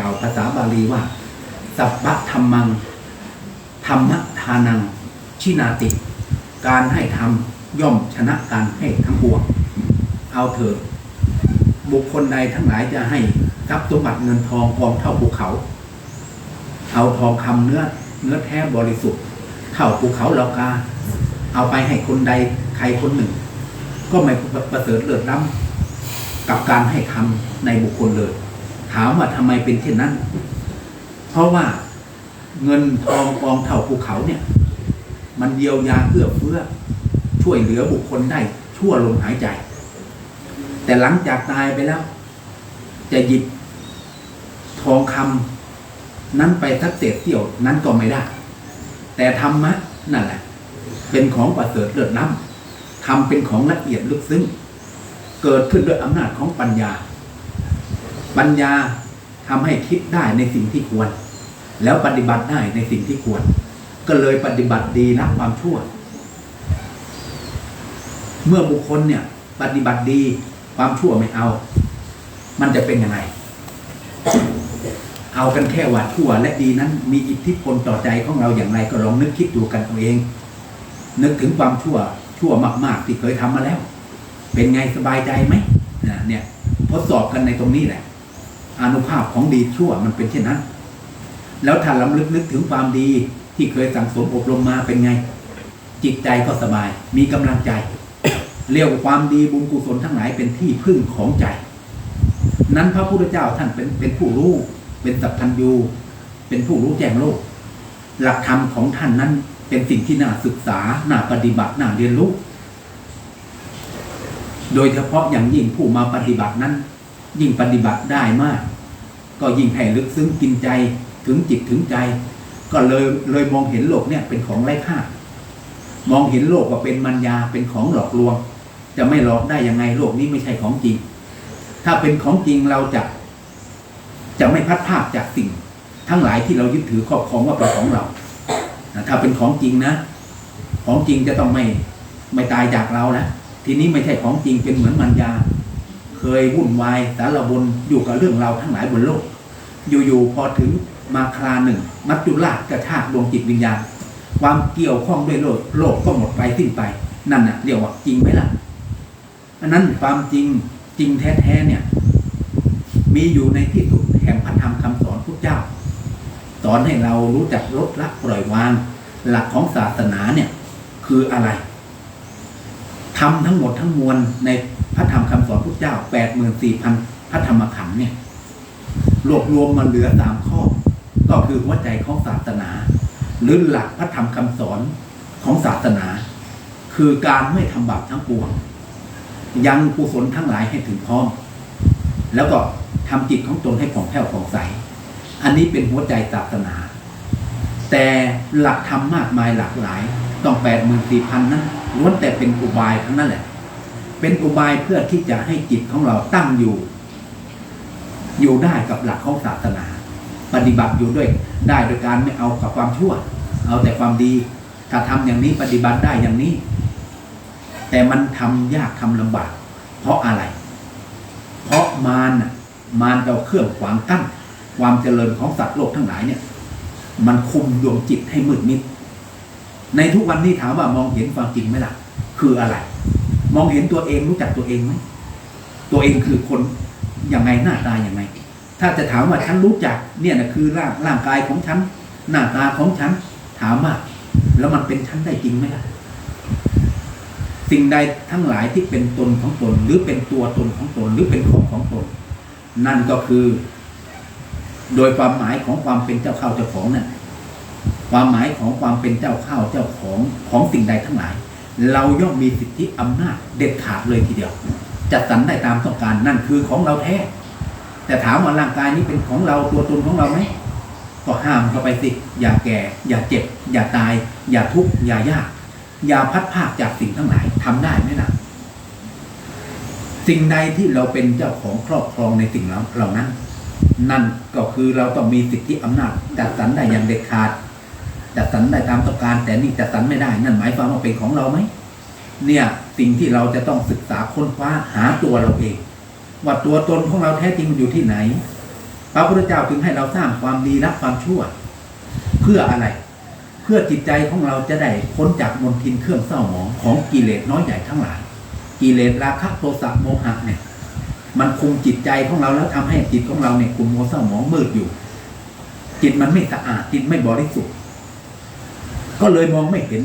กล่าวภาษาบาลีว่า สัพพะธรรมัง ธรรมทานัง ชินาติ การให้ทำย่อมชนะการให้ทั้งปวง เอาเถอะบุคคลใดทั้งหลายจะให้ทรัพย์สมบัติเงินทองกองเท่าภูเขา เอาทองคำเนื้อเนื้อแท้บริสุทธิ์ เท่าภูเขาเหลากา เอาไปให้คนใดใครคนหนึ่ง ก็ไม่ประเสริฐเลิศล้ำกับการให้ทำในบุคคลเลย ถามว่าทำไมเป็นเช่นนั้น เพราะว่าเงินทองกองเท่าภูเขาเนี่ย มันเยียวยาเอื้อเฟื้อ ช่วยเหลือบุคคลได้ชั่วลมหายใจ แต่หลังจากตายไปแล้ว จะหยิบทองคำนั้นไปสักเศษเสี้ยวนั้นก็ไม่ได้ แต่ธรรมะนั่นแหละ เป็นของประเสริฐเลิศล้ำทำเป็นของละเอียดลึกซึ้ง เกิดขึ้นด้วยอำนาจของปัญญา ปัญญาทำให้คิดได้ในสิ่งที่ควร แล้วปฏิบัติได้ในสิ่งที่ควร ก็เลยปฏิบัติดีละความชั่ว เมื่อบุคคลเนี่ย ปฏิบัติดีความชั่วไม่เอา มันจะเป็นยังไง เอากันแค่ว่าชั่วและดีนั้น มีอิทธิพลต่อใจของเราอย่างไรก็ลองนึกคิดดูกันเอาเอง นึกถึงความชั่วชั่วมาก ๆ ที่เคยทำมาแล้ว เป็นไงสบายใจไหมเนี่ยทดสอบกันในตรงนี้แหละ อนุภาพของดีชั่วมันเป็นเช่นนั้น แล้วถ้าลำลึกนึกถึงความดีที่เคยสั่งสมอบรมมาเป็นไง จิตใจก็สบาย มีกำลังใจ เรียกวความดีบุญกุศลทั้งหลายเป็นที่พึ่งของใจ นั้นพระพุทธเจ้าท่านเป็นเป็นผู้รู้ เป็นสัพพัญญู เป็นผู้รู้แจ้งโลก หลักธรรมของท่านนั้นเป็นสิ่งที่น่าศึกษา น่าปฏิบัติ น่าเรียนรู้ โดยเฉพาะอย่างยิ่งผู้มาปฏิบัตินั้น ยิ่งปฏิบัติได้มาก ก็ยิ่งให้ลึกซึ้งกินใจถึงจิตถึงใจ ก็เลยเลยมองเห็นโลกเนี่ยเป็นของไร้ค่ามองเห็นโลกว่าเป็นมัญญาเป็นของหลอกลวง จะไม่หลอกได้ยังไงโลกนี้ไม่ใช่ของจริง ถ้าเป็นของจริงเราจะจะไม่พัดภาคจากสิ่ง ทั้งหลายที่เรายึดถือครอบครองว่าเป็นของเราถ้าเป็นของจริงนะ ของจริงจะต้องไม่ไม่ตายจากเรานะทีนี้ไม่ใช่ของจริงเป็นเหมือนมัญญา เคยวุ่นวายสารบนอยู่กับเรื่องเราทั้งหลายบนโลก อยู่ๆพอถึงมาคราหนึ่ง มัจจุราชกระชากดวงจิตวิญญาณ ความเกี่ยวข้องด้วยโลกโลกก็หมดไปสิ้นไป นั่นน่ะเรียกว่าจริงไหมล่ะอันนั้นความจริงจริงแท้ๆเนี่ย มีอยู่ในที่สุดแห่งพระธรรมคำสอนพุทธเจ้า สอนให้เรารู้จักลดละปล่อยวาง หลักของศาสนาเนี่ย คืออะไรทำทั้งหมดทั้งมวลในพระธรรมคำสอนพุทธเจ้าแปดหมื่นสี่พันพระธรรมขันธ์เนี่ย รวบรวมมาเหลือสามข้อ ก็คือหัวใจของศาสนา หรือหลักพระธรรมคำสอนของศาสนา คือการไม่ทำบาปทั้งปวง ยังกุศลทั้งหลายให้ถึงพร้อม แล้วก็ทำจิตของตนให้ผ่องแผ้วผ่องใส อันนี้เป็นหัวใจศาสนา แต่หลักธรรมมากมายหลากหลายต้องแปดหมื่นสี่พันนั้นล้วนแต่เป็นอุบายทั้งนั้นแหละ เป็นอุบายเพื่อที่จะให้จิตของเราตั้งอยู่ อยู่ได้กับหลักของศาสนา ปฏิบัติอยู่ด้วยได้โดยการไม่เอากับความชั่ว เอาแต่ความดี ถ้าทำอย่างนี้ปฏิบัติได้อย่างนี้ แต่มันทำยากทำลำบาก เพราะอะไร เพราะมารน่ะมารเอาเครื่องขวางกั้น ความเจริญของสัตว์โลกทั้งหลายเนี่ย มันคุมดวงจิตให้มืดมิด ในทุกวันนี้ถามว่ามองเห็นความจริงไหมล่ะ คืออะไร มองเห็นตัวเองรู้จักตัวเองไหมตัวเองคือคน ยังไงหน้าตาอย่างไง ถ้าจะถามว่าฉันรู้จักเนี่ยนะคือร่างร่างกายของฉันหน้าตาของฉันถามว่าแล้วมันเป็นฉันได้จริงไหมล่ะสิ่งใดทั้งหลายที่เป็นตนของตน หรือเป็นตัวตนของตน หรือเป็นของของตน นั่นก็คือ โดยความหมายของความเป็นเจ้าข้าเจ้าของนี่ยความหมายของความเป็นเจ้าข้าเจ้าของของสิ่งใดทั้งหลาย เราย่อมมีสิทธิอำนาจเด็ดขาดเลยทีเดียว จัดสรรได้ตามต้องการนั่นคือของเราแท้ แต่ถามว่าร่างกายนี้เป็นของเราตัวตนของเราไหมก็ห้ามเข้าไปสิอย่าแก่ อย่าเจ็บ อย่าตาย อย่าทุกข์อย่ายาก อย่าพัดภาคจากสิ่งทั้งหลายทำได้ไหมล่ะสิ่งใดที่เราเป็นเจ้าของครอบครองในสิ่งเหล่านั้น นั่นก็คือเราต้องมีสิทธิอำนาจจัดสรรได้อย่างเด็ดขาดจัดสรรได้ตามต้องการ แต่นี่จัดสรรไม่ได้ นั่นหมายความว่าเป็นของเราไหมเนี่ย สิ่งที่เราจะต้องศึกษาค้นคว้าหาตัวเราเอง ว่าตัวตนของเราแท้จริงอยู่ที่ไหน พระพุทธเจ้าจึงให้เราสร้างความดีละความชั่ว เพื่ออะไร เพื่อจิตใจของเราจะได้พ้นจากมลทินเครื่องเศร้าหมองของกิเลสน้อยใหญ่ทั้งหลาย กิเลสราคะโทสะโมหะเนี่ยมันคุมจิตใจของเราแล้วทำให้จิตของเราเนี่ยคุมโมเศร้าหมองมืดอยู่ จิตมันไม่สะอาดจิตไม่บริสุทธิ์ก็เลยมองไม่เห็น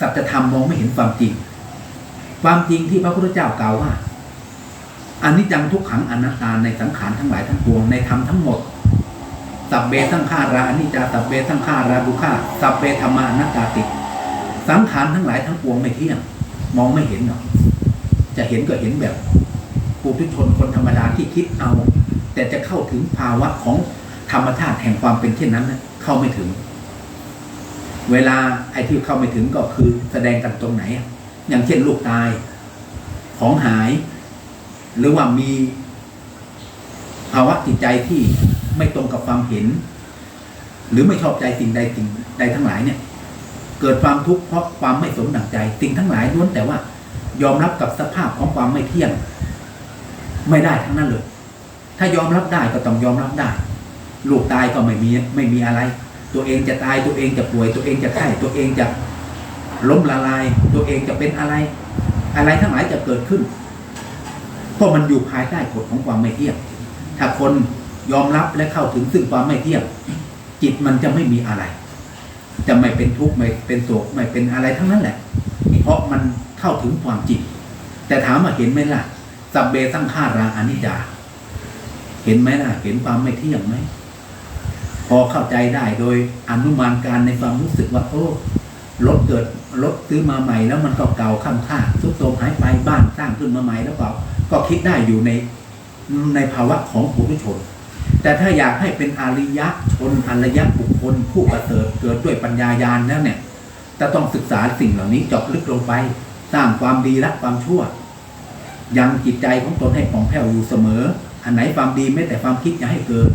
สัจธรรมมองไม่เห็นความจริง ความจริงที่พระพุทธเจ้ากล่าวว่าอันนี้จังทุกขังอนัตตาในสังขารทั้งหลายทั้งปวงในธรรมทั้งหมดสัพเบสังขาราอนิจจาสัพเบสังขาราดุขาสัพเบธรรมานัตตาติ สังขารทั้งหลายทั้งปวงไม่เที่ยงมองไม่เห็นหรอกจะเห็นก็เห็นแบบปุถุชนคนธรรมดาที่คิดเอา แต่จะเข้าถึงภาวะของธรรมชาติแห่งความเป็นเช่นนั้นนะเข้าไม่ถึง เวลาไอ้ที่เข้าไม่ถึงก็คือแสดงกันตรงไหน อย่างเช่นลูกตาย ของหาย หรือว่ามีภาวะจิตใจที่ไม่ตรงกับความเห็น หรือไม่ชอบใจสิ่งใดสิ่งใดทั้งหลายเนี่ย เกิดความทุกข์เพราะความไม่สมดังใจสิ่งทั้งหลายล้วนแต่ว่า ยอมรับกับสภาพของความไม่เที่ยง ไม่ได้ทั้งนั้นเลย ถ้ายอมรับได้ก็ต้องยอมรับได้ลูกตายก็ไม่มีไม่มีอะไร ตัวเองจะตายตัวเองจะป่วยตัวเองจะไข้ตัวเองจะ ล้มละลายตัวเองจะเป็นอะไร อะไรทั้งหลายจะเกิดขึ้นก็มันอยู่ภายใต้กฎของความไม่เที่ยง ถ้าคนยอมรับและเข้าถึงซึ่งความไม่เที่ยง จิตมันจะไม่มีอะไร จะไม่เป็นทุกข์ไม่เป็นโศกไม่เป็นอะไรทั้งนั้นแหละ เพราะมันเข้าถึงความจริงแต่ถามว่าเห็นไหมล่ะสัพเบสังขาราอนิจจาเห็นไหมล่ะ เห็นความไม่เที่ยงไหมพอเข้าใจได้โดยอนุมานการในความรู้สึกว่าโอ้รถเกิด รถซื้อมาใหม่แล้วมันก็เก่าข้ามค่าทุกโทรมหายไปบ้านสร้างขึ้นมาใหม่แล้วก็ก็คิดได้อยู่ในในภาวะของปุถุชน แต่ถ้าอยากให้เป็นอริยะชนอริยะบุคคลผู้ประเสริฐเกิดด้วยปัญญายาณแล้วเนี่ยจะต้องศึกษาสิ่งเหล่านี้เจาะลึกลงไป สร้างความดีละความชั่ว ยังจิตใจของตนให้ผ่องแผ้วอยู่เสมอ อันไหนความดีแม้แต่ความคิดอย่าให้เกิด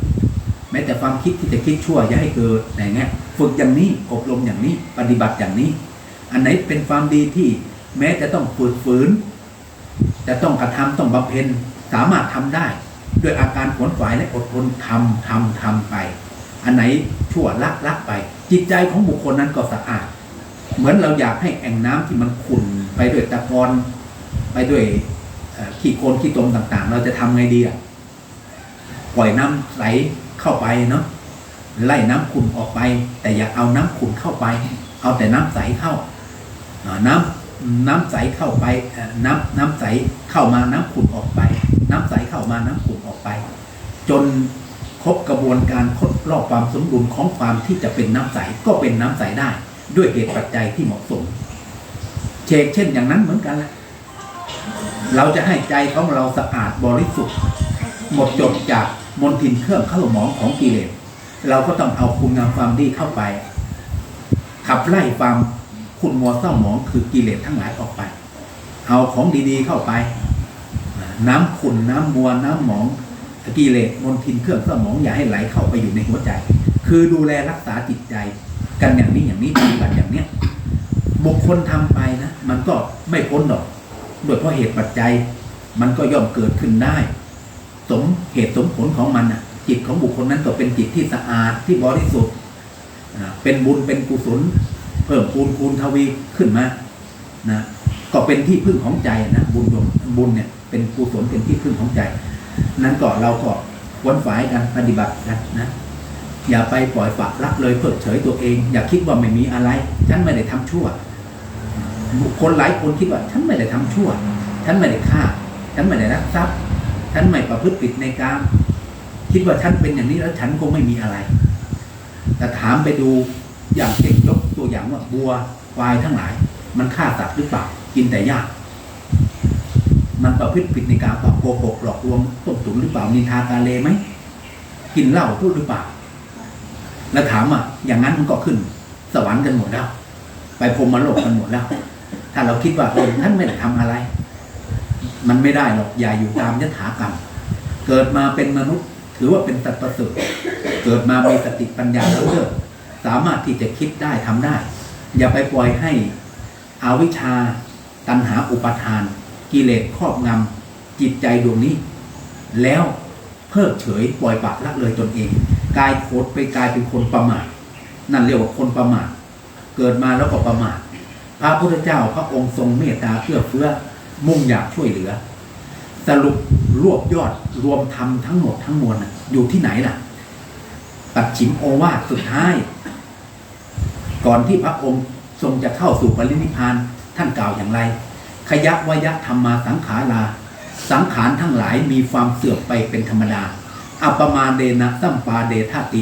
แม้แต่ความคิดที่จะคิดชั่วอย่าให้เกิดอย่างเงี้ยฝึกอย่างนี้อบรมอย่างนี้ ปฏิบัติอย่างนี้ อันไหนเป็นความดีที่แม้จะต้องฝึกฝืน จะต้องกระทำต้องบำเพ็ญสามารถทำได้ ด้วยอาการขวนขวายและอดทนทำทำทำไป อันไหนชั่วละละไป จิตใจของบุคคลนั้นก็สะอาด เหมือนเราอยากให้แอ่งน้ำที่มันขุ่นไปด้วยตะกอนไปด้วยขี้โคลนขี้ตมต่างๆ เราจะทำไงดีอะปล่อยน้ำไหลเข้าไปเนาะไล่น้ำขุ่นออกไป แต่อย่าเอาน้ำขุ่นเข้าไป เอาแต่น้ำใสเข้า น้ำน้ำใสเข้าไปน้ำน้ำใสเข้ามาน้ำขุ่นออกไป น้ำใสเข้ามาน้ำขุ่นออกไป จนครบกระบวนการครบรอบความสมดุลของความที่จะเป็นน้ำใสก็เป็นน้ำใสได้ ด้วยเหตุปัจจัยที่เหมาะสมเชกเช่นอย่างนั้นเหมือนกันแหละเราจะให้ใจของเราสะอาดบริสุทธิ์หมดจดจากมลทินเครื่องเข้าหมองของกิเลสเราก็ต้องเอาคุณงามความดีเข้าไป ขับไล่ความ คุณมัวเศร้าหมองคือกิเลสทั้งหลายออกไป เอาของดีๆเข้าไป น้ำขุ่นน้ำมัวน้ำหมองกิเลสมลทินเครื่องเศร้าหมองอย่าให้ไหลเข้าไปอยู่ในหัวใจ คือดูแลรักษาจิตใจ กันอย่างนี้อย่างนี้ปฏิบัติอย่างเนี้ยบุคคลทำไปนะ มันก็ไม่พ้นหรอกโดยเพราะเหตุปัจจัย มันก็ย่อมเกิดขึ้นได้ สมเหตุสมผลของมันอะจิตของบุคคลนั้นก็เป็นจิตที่สะอาดที่บริสุทธิ์เป็นบุญเป็นกุศล พิ่มคูณคูณทวีขึ้นมานะก็เป็นที่พึ่งของใจนะบุญบุญเนี่ยเป็นกุศลเป็นที่พึ่งของใจ นั้นก็เราก็วนฝ่ายกันปฏิบัติกันนะอย่าไปปล่อยปละละเลยเพิกเฉยตัวเอง อย่าคิดว่าไม่มีอะไร ฉันไม่ได้ทำชั่วบุคคลหลายคนคิดว่า ฉันไม่ได้ทำชั่ว ฉันไม่ได้ฆ่า ฉันไม่ได้รักทรัพย์ ฉันไม่ประพฤติผิดในการคิดว่าฉันเป็นอย่างนี้แล้วฉันคงไม่มีอะไร แต่ถามไปดูอย่างเช่น อย่างว่าบัววายทั้งหลาย มันฆ่าสัตว์หรือเปล่ากินแต่หญ้ามันประพฤติผิดในการปล่าโกหกหลอกลวงต้มตุ๋นหรือเปล่านินทากาเลไหมกินเหล้าพูดหรือเปล่า แล้วถามอะอย่างนั้นมันก็ขึ้น สวรรค์กันหมดแล้ว ไปพรหมโลกกันหมดแล้ว ถ้าเราคิดว่าเออท่านไม่ได้ทำอะไร มันไม่ได้หรอกอย่าอยู่ตามยถากรรม เกิดมาเป็นมนุษย์ ถือว่าเป็นสัตว์ประเสริฐเกิดมามีสติปัญญาแล้วเลิศ สามารถที่จะคิดได้ทำได้ อย่าไปปล่อยให้อาวิชชาตัณหาอุปทาน กิเลสครอบงำจิตใจดวงนี้ แล้วเพิกเฉยปล่อยปละละเลยตนเองกลายโคตรไปกลายเป็นคนประมาทนั่นเรียกว่าคนประมาทเกิดมาแล้วก็ประมาทพระพุทธเจ้าพระองค์ทรงเมตตาเพื่อเฟื้อมุ่งอยากช่วยเหลือ สรุปรวบยอดรวมทำทั้งหมดทั้งมวลอยู่ที่ไหนล่ะ ปัดฉิมโอวาทสุดท้าย ก่อนที่พระองค์ทรงจะเข้าสู่ปรินิพานท่านกล่าวอย่างไร ขยักวยะธรรมาสังขารา สังขารทั้งหลายมีความเสื่อมไปเป็นธรรมดา อัปปมาเดนะสัมปาเดธาติ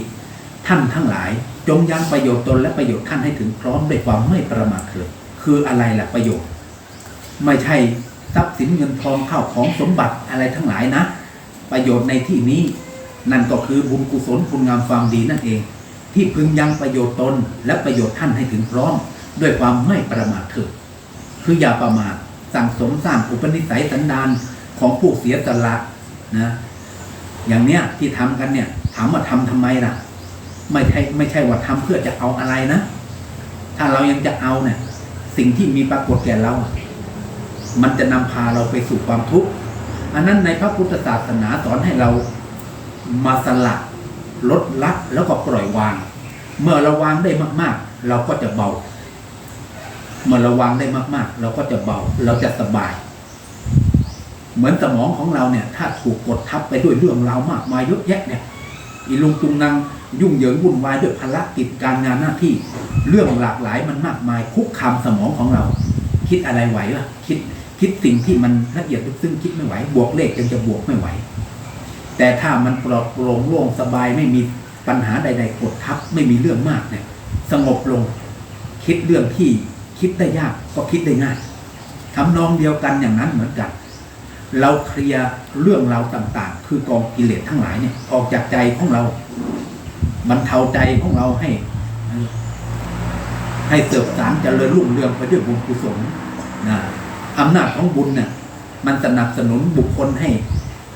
ท่านทั้งหลาย จงยังประโยชน์ตนและประโยชน์ท่านให้ถึงพร้อมด้วยความไม่ประมาทเถิดคืออะไรล่ะประโยชน์ ไม่ใช่ทรัพย์สินเงินทองข้าวของสมบัติอะไรทั้งหลายนะ ประโยชน์ในที่นี้ นั่นก็คือบุญกุศลคุณงามความดีนั่นเอง ที่พึงยังประโยชน์ตนและประโยชน์ท่านให้ถึงพร้อม ด้วยความไม่ประมาทเถิดคืออย่าประมาทสั่งสมสร้างอุปนิสัยสันดานของผู้เสียสละนะอย่างเนี้ยที่ทำกันเนี่ยถามว่าทำทำไมล่ะ ไม่ใช่ไม่ใช่ว่าทำเพื่อจะเอาอะไรนะ ถ้าเรายังจะเอาเนี่ยสิ่งที่มีปรากฏแก่เรา มันจะนำพาเราไปสู่ความทุกข์อันนั้นในพระพุทธศาสนาสอนให้เรา มาสละลดละแล้วก็ปล่อยวาง เมื่อเราวางได้มาก ๆ เราก็จะเบา เมื่อเราวางได้มาก ๆ เราก็จะเบา เราจะสบาย เหมือนสมองของเราเนี่ย ถ้าถูกกดทับไปด้วยเรื่องราวมากมายเยอะแยะเนี่ยอีลุงตุงนางยุ่งเหยิงวุ่นวายด้วยภาระกิจการงานหน้าที่ เรื่องหลากหลายมันมากมายคุกคามสมองของเรา คิดอะไรไหวล่ะ คิดคิดสิ่งที่มันละเอียดลึกซึ้งคิดไม่ไหว บวกเลขยังจะบวกไม่ไหว แต่ถ้ามันปลอดโปร่งโล่งสบายไม่มีปัญหาใด ๆ กดทับ ไม่มีเรื่องมากเนี่ย สงบลง คิดเรื่องที่คิดได้ยากก็คิดได้ง่ายทำนองเดียวกันอย่างนั้นเหมือนกัน เราเคลียร์เรื่องราวต่างๆ คือกองกิเลสทั้งหลายเนี่ยออกจากใจของเราบรรเทาใจของเราให้ ให้เติบสารเจริญรุ่งเรืองไปด้วยบุญกุศลนะอำนาจของบุญเนี่ยมันสนับสนุนบุคคลให้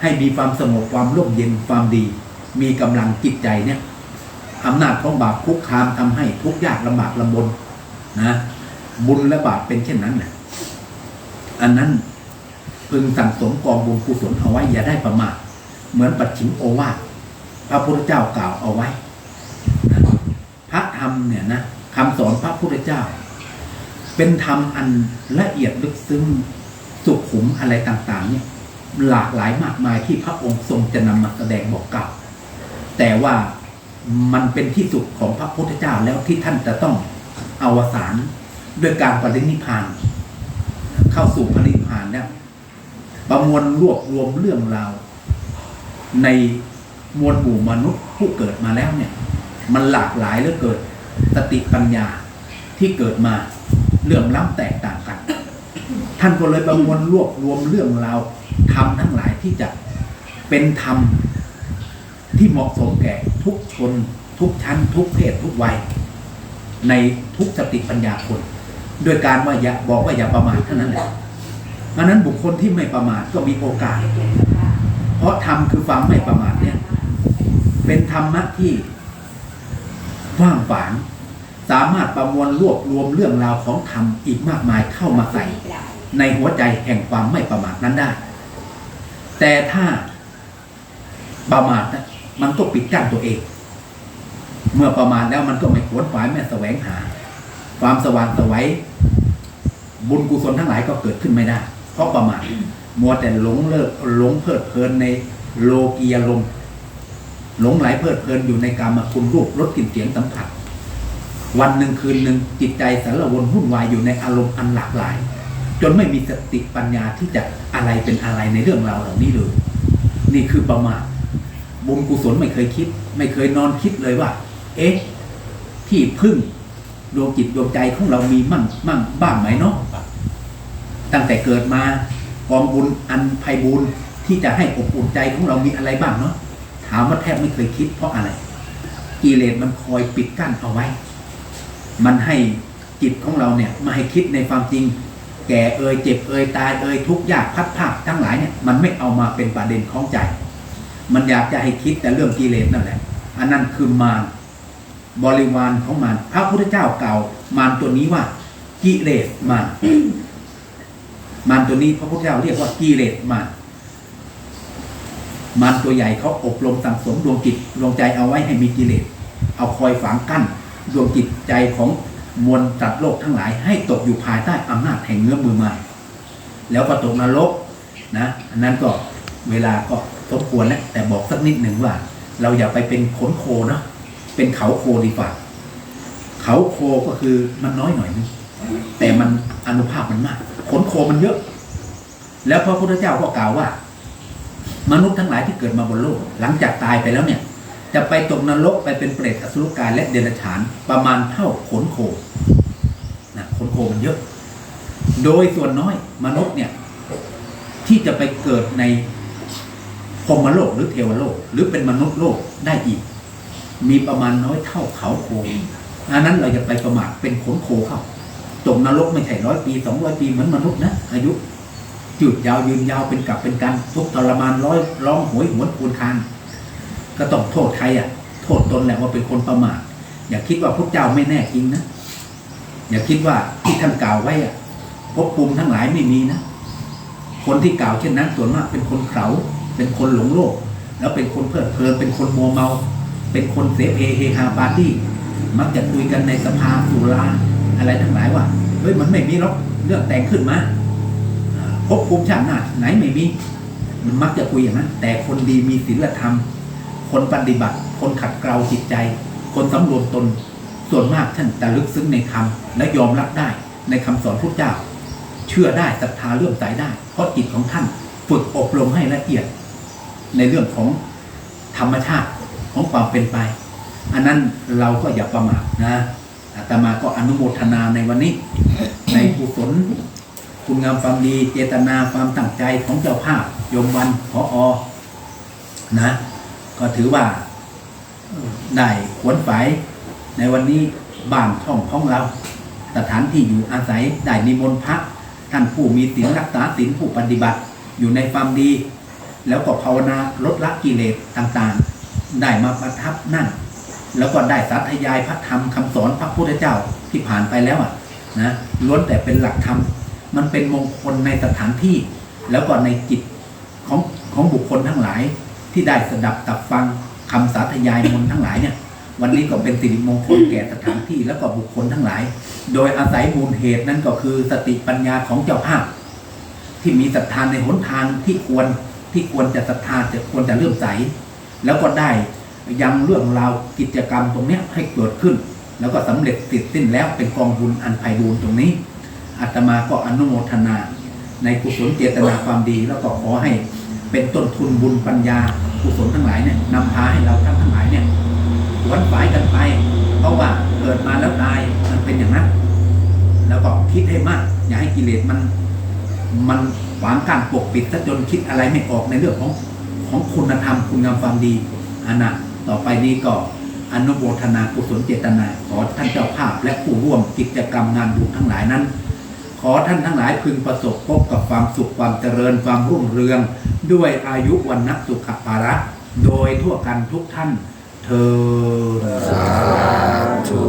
ให้มีความสงบความร่มเย็นความดี มีกำลังจิตใจเนี่ยอำนาจของบาปคุกคามทำให้ทุกข์ยากลำบากลำบนนะบุญและบาปเป็นเช่นนั้นแหละอันนั้นพึงสั่งสมกองบุญกุศลเอาไว้อย่าได้ประมาทเหมือนปัจฉิมโอวาทพระพุทธเจ้ากล่าวเอาไว้นะพระธรรมเนี่ยนะคำสอนพระพุทธเจ้า เป็นธรรมอันละเอียดลึกซึ้งสุขุมอะไรต่าง ๆ เนี่ย หลากหลายมากมายที่พระองค์ทรงจะนำมาแสดงบอกกล่าวแต่ว่ามันเป็นที่สุดของพระพุทธเจ้าแล้วที่ท่านจะต้องอวสานด้วยการปรินิพานเข้าสู่ปรินิพพานเนี่ยประมวลรวบรวมเรื่องราวในมวลหมู่มนุษย์ผู้เกิดมาแล้วเนี่ย มันหลากหลายเหลือเกิดสติปัญญาที่เกิดมาเรื่องล้ำแตกต่างกัน ท่านก็เลยประมวลรวบรวมเรื่องราว ธรรมทั้งหลายที่จะเป็นธรรมที่เหมาะสมแก่ทุกชน ทุกชั้น ทุกเพศทุกวัย ในทุกสติปัญญาคนโดยการว่าอย่าบอกว่าอย่าประมาทเท่านั้นแหละเพราะนั้นบุคคลที่ไม่ประมาทก็มีโอกาส เพราะธรรมคือความไม่ประมาทเนี่ย เป็นธรรมะที่ว่างฝางสามารถประมวลรวบรวมเรื่องราวของธรรมอีกมากมายเข้ามาใส่ ในหัวใจแห่งความไม่ประมาทนั้นได้ แต่ถ้าประมาทนะมันก็ปิดกั้นตัวเอง เมื่อประมาทแล้วมันก็ไม่ขวนขวายไม่แสวงหา ความสว่างสวัยบุญกุศลทั้งหลายก็เกิดขึ้นไม่ได้ เพราะประมาทมัวแต่หลงเลิกหลงเพลิดเพลินในโลกียลมณ์หลงไหลเพลิดเพลินอยู่ในการมคุณรูปรสกลิ่นเสียงสัมผัส วันหนึ่งคืนหนึ่งจิตใจสารวนวุ่นวายอยู่ในอารมณ์อันหลากหลาย จนไม่มีสติปัญญาที่จะ อะไรเป็นอะไรในเรื่องราวเหล่านี้เลยนี่คือประมาทบุญกุศลไม่เคยคิด ไม่เคยนอนคิดเลยว่า เอ๊ะ ที่พึ่งดวงจิตดวงใจของเรามีมั่งมั่งบ้างไหมเนาะตั้งแต่เกิดมากองบุญอันไพบูรณ์ที่จะให้อบอุ่นใจของเรามีอะไรบ้างเนาะถามว่าแทบไม่เคยคิดเพราะอะไรกิเลสมันคอยปิดกั้นเอาไว้ มันให้จิตของเราเนี่ยไมาให้คิดในความจริง แก่เอ่ยเจ็บเอ่ยตายเอ่ยทุกข์ยากพัดภาคทั้งหลายเนี่ยมันไม่เอามาเป็นประเด็นของใจ มันอยากจะให้คิดแต่เรื่องกิเลสนั่นแหละ อันนั้นคือมารบริวารของมารพระพุทธเจ้าเก่ามารตัวนี้ว่ากิเลสมารมารตัวนี้พระพุทธเจ้าเรียกว่ากิเลสมารมารตัวใหญ่เขาอบรมสั่งสมดวงจิตดวงใจเอาไว้ให้มีกิเลสเอาคอยฝังกั้นดวงจิตใจของ มวลสัตว์โลกทั้งหลายให้ตกอยู่ภายใต้อำนาจแห่งเงื้อมือมารแล้วก็ตกนรกนะอันนั้นก็เวลาก็สมควรแล้วแต่บอกสักนิดหนึ่งว่า เราอย่าไปเป็นขนโคนะเป็นเขาโคดีกว่า เขาโคก็คือมันน้อยหน่อยนึงแต่มันอนุภาพมันมาก ขนโคมันเยอะ แล้วพระพุทธเจ้าก็กล่าวว่า มนุษย์ทั้งหลายที่เกิดมาบนโลก หลังจากตายไปแล้วเนี่ย จะไปตกนรกไปเป็นเปรตอสุรกายและเดรัจฉานประมาณเท่าขนโคนะขนโคมันเยอะ โดยส่วนน้อยมนุษย์เนี่ย ที่จะไปเกิดในพรมโลกหรือเทวโลก หรือเป็นมนุษย์โลกได้อีก มีประมาณน้อยเท่าเขาโคอันนั้นเราจะไปประมาทเป็นขนโคเข้าตกนรกไม่ใช่ร้อยปีสองร้อยปีเหมือนมนุษย์นะอายุยืดยาวยืนยาวเป็นกับเป็นกันทุกทรมานร้อยร้องโหยหวนคูนคาน ก็ต้องโทษใครอะ โทษตนแหละว่าเป็นคนประมาทอย่าคิดว่าพระเจ้าไม่แน่จริงนะอย่าคิดว่าที่ท่านกล่าวไว้อะภพภูมิทั้งหลายไม่มีนะคนที่กล่าวเช่นนั้นส่วนมากเป็นคนเขาเป็นคนหลงโลก แล้วเป็นคนเพลิดเพลินเป็นคนมัวเมา เป็นคนเสเพเฮฮาปาร์ตี้มักจะคุยกันในสภาสุราอะไรทั้งหลายว่าเฮ้ยมันไม่มีหรอกเรื่องแต่งขึ้นมาอ่าภพภูมิชาติหน้าไหนไม่มี มันมักจะคุยอย่างนั้นแต่คนดีมีศีลธรรม คนปฏิบัติ คนขัดเกลาจิตใจ คนสำรวมตน ส่วนมากท่านจะลึกซึ้งในธรรมและยอมรับได้ในคำสอนพุทธเจ้า เชื่อได้ศรัทธาเลื่อมใสได้ เพราะจิตของท่านฝึกอบรมให้ละเอียด ในเรื่องของธรรมชาติของความเป็นไป อันนั้นเราก็อย่าประมาทนะอาตมาก็อนุโมทนาในวันนี้ ในกุศลคุณงามความดี เจตนาความตั้งใจของเจ้าภาพโยมวันพออนะ ก็ถือว่าได้ขวนฝายในวันนี้บ้านช่องของเรา สถานที่อยู่อาศัยได้นิมนต์พระท่านผู้มีศีลรักษาศีลผู้ปฏิบัติอยู่ในความดี แล้วก็ภาวนาลดละกิเลสต่างๆ ได้มาประทับนั่ง แล้วก็ได้สาธยายพระธรรมคำสอนพระพุทธเจ้าที่ผ่านไปแล้วอะนะล้วนแต่เป็นหลักธรรมมันเป็นมงคลในสถานที่ แล้วก็ในจิตของของบุคคลทั้งหลาย ที่ได้สดับตับฟังคำสาธยายมนทั้งหลายเนี่ย วันนี้ก็เป็นสิริมงคลแก่สถานที่แล้วก็บุคคลทั้งหลาย โดยอาศัยมูลเหตุนั้นก็คือสติปัญญาของเจ้าภาพ ที่มีศรัทธาในหนทางที่ควรที่ควรจะศรัทธาจะควรจะเลื่อมใส แล้วก็ได้ยังเรื่องราวกิจกรรมตรงนี้ให้เกิดขึ้น แล้วก็สำเร็จติดสิ้นแล้วเป็นกองบุญอันไพบูรย์ตรงนี้อาตมาก็อนุโมทนา ในกุศลเจตนาความดีแล้วก็ขอให้ เป็นต้นทุนบุญปัญญากุศลทั้งหลายเนี่ยนำพาให้เราท่านทั้งหลายเนี่ยขวนฝายกันไป เพราะว่าเกิดมาแล้วตายมันเป็นอย่างนั้น แล้วก็คิดให้มาก อย่าให้กิเลสมัน มันขวางกั้นปกปิดซะจนคิดอะไรไม่ออกในเรื่องของของคุณธรรมคุณงามความดีอันนะต่อไปนี้ก็อนุโมทนากุศลเจตนาขอท่านเจ้าภาพและผู้ร่วมกิจกรรมงานบุญทั้งหลายนั้น ขอท่านทั้งหลายพึงประสบพบกับความสุขความเจริญความรุ่งเรือง ด้วยอายุวันนักสุขภาระ โดยทั่วกันทุกท่านเธอสาธุ